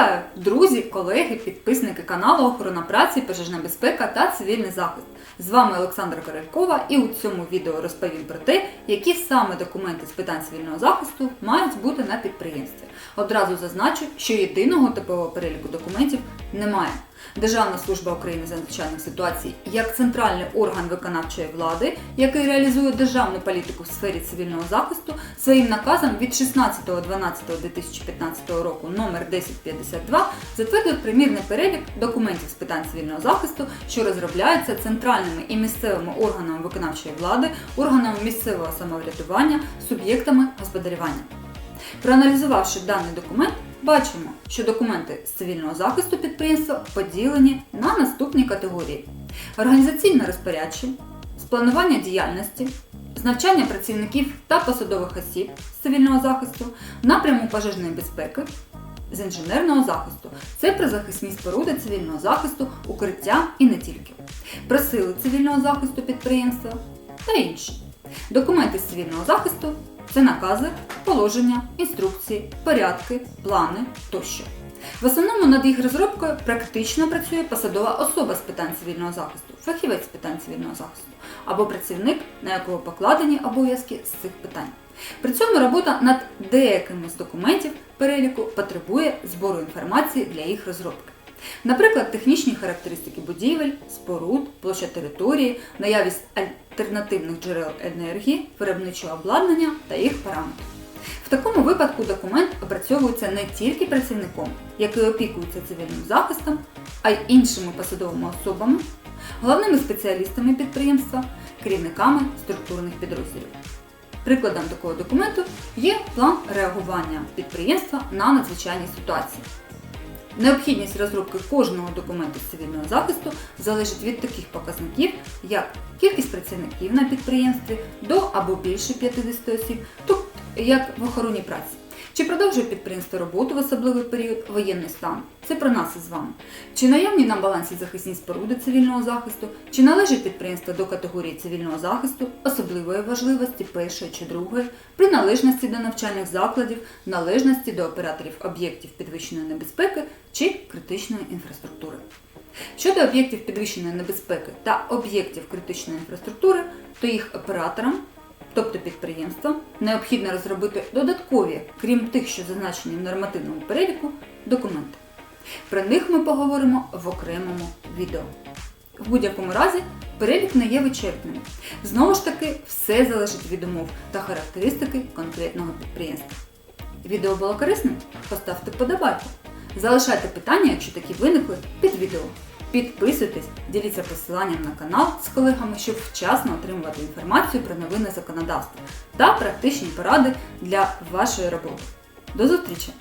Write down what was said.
Вітаю, друзі, колеги, підписники каналу Охорона праці, пожежна безпека та цивільний захист. З вами Олександра Королькова і у цьому відео розповім про те, які саме документи з питань цивільного захисту мають бути на підприємстві. Одразу зазначу, що єдиного типового переліку документів немає. Державна служба України з надзвичайних ситуацій як центральний орган виконавчої влади, який реалізує державну політику в сфері цивільного захисту, своїм наказом від 16.12.2015 року номер 1052 затвердив примірний перелік документів з питань цивільного захисту, що розробляються центральними і місцевими органами виконавчої влади, органами місцевого самоврядування, суб'єктами господарювання. Проаналізувавши даний документ, бачимо, що документи з цивільного захисту підприємства поділені на наступні категорії: організаційне розпорядчі, з планування діяльності, з навчання працівників та посадових осіб з цивільного захисту, напряму пожежної безпеки, з інженерного захисту. Це призахисні споруди цивільного захисту, укриття і не тільки, про сили цивільного захисту підприємства та інші. Документи з цивільного захисту це накази, положення, інструкції, порядки, плани тощо. В основному над їх розробкою практично працює посадова особа з питань цивільного захисту, фахівець з питань цивільного захисту або працівник, на якого покладені обов'язки з цих питань. При цьому робота над деякими з документів переліку потребує збору інформації для їх розробки. Наприклад, технічні характеристики будівель, споруд, площа території, наявність альтернативних джерел енергії, виробничого обладнання та їх параметрів. В такому випадку документ опрацьовується не тільки працівником, який опікується цивільним захистом, а й іншими посадовими особами, головними спеціалістами підприємства, керівниками структурних підрозділів. Прикладом такого документу є план реагування підприємства на надзвичайні ситуації. Необхідність розробки кожного документу цивільного захисту залежить від таких показників, як кількість працівників на підприємстві до або більше 50 осіб, тобто як в охороні праці. Чи продовжує підприємство роботу в особливий період воєнний стан? Це про нас із вами. Чи наявні на балансі захисні споруди цивільного захисту, чи належить підприємство до категорії цивільного захисту, особливої важливості першої чи другої, приналежності до навчальних закладів, належності до операторів об'єктів підвищеної небезпеки чи критичної інфраструктури. Щодо об'єктів підвищеної небезпеки та об'єктів критичної інфраструктури, то їх операторам тобто підприємствам, необхідно розробити додаткові, крім тих, що зазначені в нормативному переліку, документи. Про них ми поговоримо в окремому відео. В будь-якому разі перелік не є вичерпним. Знову ж таки, все залежить від умов та характеристики конкретного підприємства. Відео було корисним? Поставте вподобайку. Залишайте питання, якщо такі виникли, під відео. Підписуйтесь, діліться посиланням на канал з колегами, щоб вчасно отримувати інформацію про новини законодавства та практичні поради для вашої роботи. До зустрічі!